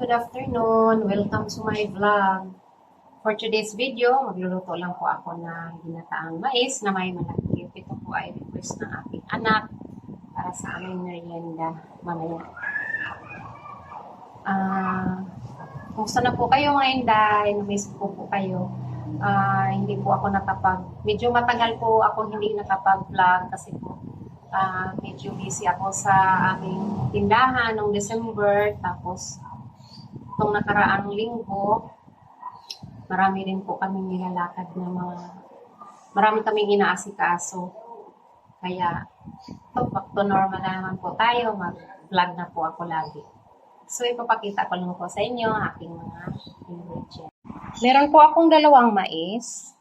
good afternoon. Welcome to my vlog. For today's video, magluluto lang po ako ng ginataang mais na may malaki. Ito po ay request ng aking anak para sa aming merienda mamaya. Ah, kumusta na po kayo mga inday? Namiss po po kayo. Ah, hindi po ako nakapag, medyo matagal po ako hindi nakapag-vlog kasi po ah, medyo busy ako sa aming tindahan noong December. Tapos, itong nakaraang linggo, marami rin po kami nilalakad na mga, marami kaming inaasikaso. Kaya, back to normal na naman po tayo. Mag-vlog na po ako lagi. So, ipapakita ko lang po sa inyo ang aking mga ingredients. Meron po akong dalawang mais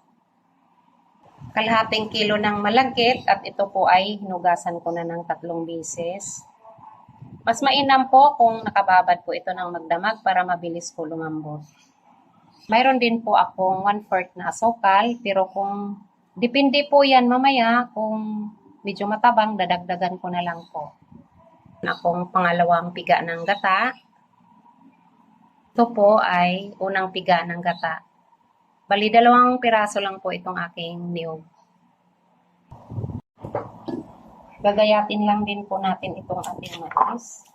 kalahating kilo ng malagkit at ito po ay hinugasan ko na ng tatlong beses. Mas mainam po kung nakababad po ito ng magdamag para mabilis po lumambot. Mayroon din po akong 1/4 na asukal pero kung depende po yan mamaya kung medyo matabang dadagdagan ko na lang po. Akong pangalawang piga ng gata. Ito po ay unang piga ng gata. Bali, dalawang piraso lang po itong aking niyog. Gagayatin lang din po natin itong ating mais.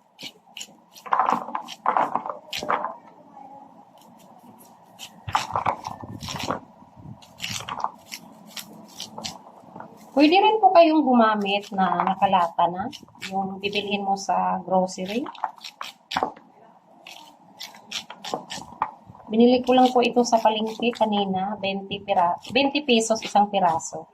Pwede rin po kayong gumamit na nakalata na, yung bibilhin mo sa grocery. Binili ko lang po ito sa palengke kanina, 20 pira 20 pesos isang piraso.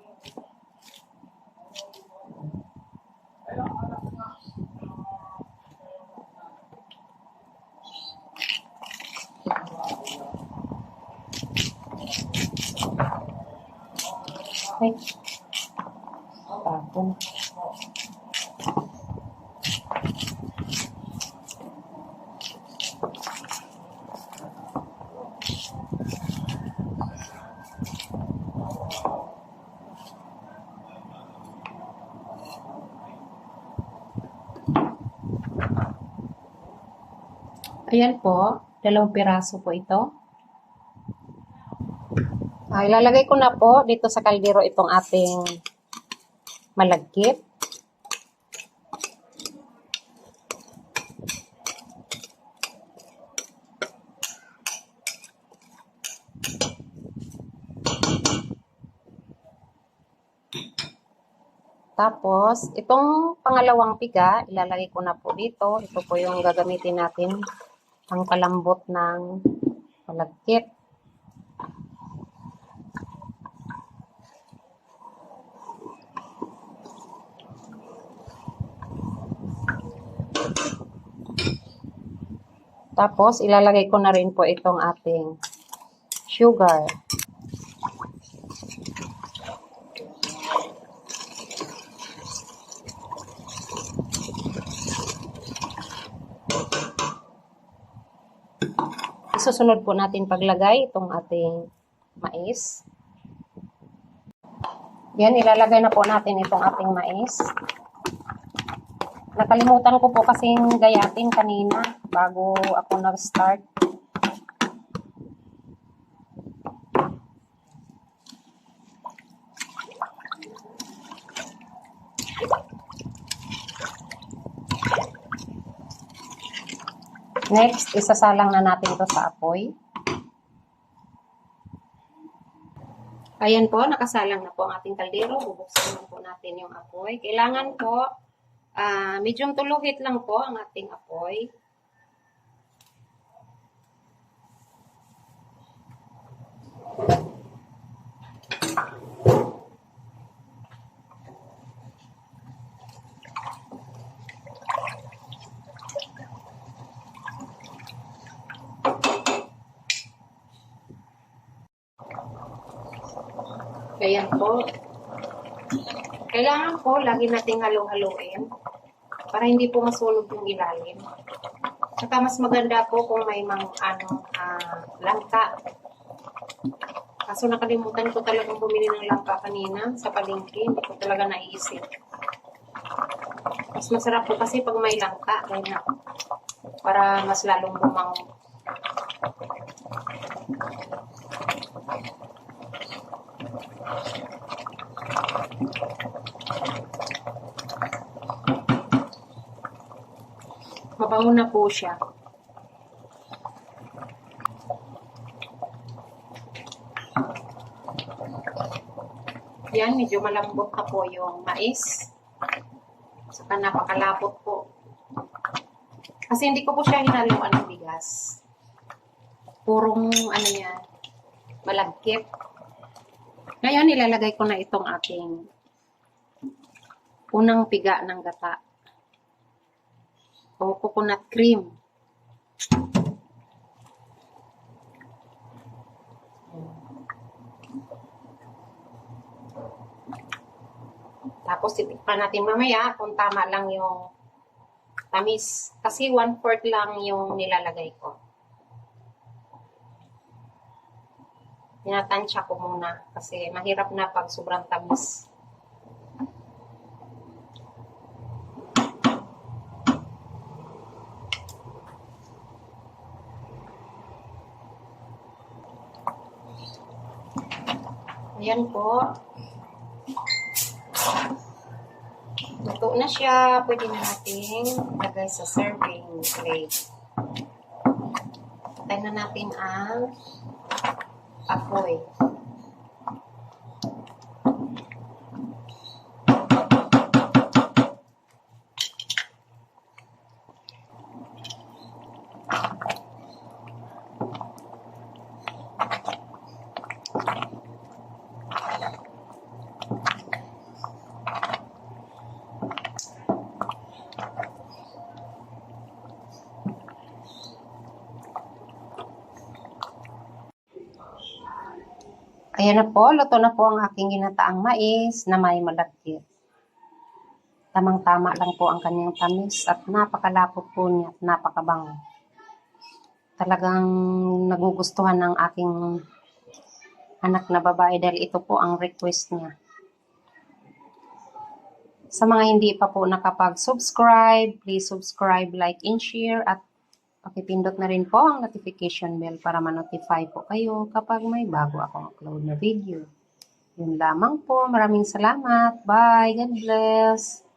Ay. Tapon. Ayan po, dalawang piraso po ito. Ah, ilalagay ko na po dito sa kaldero itong ating malagkit. Tapos, itong pangalawang piga, ilalagay ko na po dito. Ito po yung gagamitin natin ang palambot ng malagkit. Tapos, ilalagay ko na rin po itong ating sugar. Susunod po natin paglagay itong ating mais. Yan, ilalagay na po natin itong ating mais. Nakalimutan ko po kasing gayatin kanina bago ako nag-start. Next, isasalang na natin to sa apoy. Ayan po, nakasalang na po ang ating kaldero. Bubuksan po natin yung apoy. Kailangan po, ah medyong tuluhit lang po ang ating apoy. Ayan po. Kailangan po, lagi nating halo-haloin para hindi po masunog yung ilalim. Saka mas maganda po kung may mga ano, ah, langka. Kaso nakalimutan ko talagang bumili ng langka kanina sa palengke. Hindi ko talaga naiisip. Mas masarap po kasi pag may langka. Kaya na, para mas lalong bumango. Mabango na po siya. Yan, medyo malambot na po yung mais. Saka napakalapot po. Kasi hindi ko po siya hinaluan ng bigas. Purong ano yan, malagkit. Ngayon, ilalagay ko na itong ating unang piga ng gata. O coconut cream. Tapos titikpan natin mamaya kung tama lang yung tamis. Kasi one-fourth lang yung nilalagay ko. Tinatansya ko muna kasi mahirap na pag sobrang tamis. Ayan po. Luto na siya. Pwede na natin lagay sa serving plate. Patay na natin ang apoy. Ayan na po, luto na po ang aking ginataang mais na may malagkit. Tamang-tama lang po ang kanyang tamis at napakalapot po niya at napakabango. Talagang nagugustuhan ng aking anak na babae dahil ito po ang request niya. Sa mga hindi pa po nakapag-subscribe, please subscribe, like, and share at pakipindot na rin po ang notification bell para ma-notify po kayo kapag may bago akong upload na video. Yun lamang po. Maraming salamat. Bye. God bless.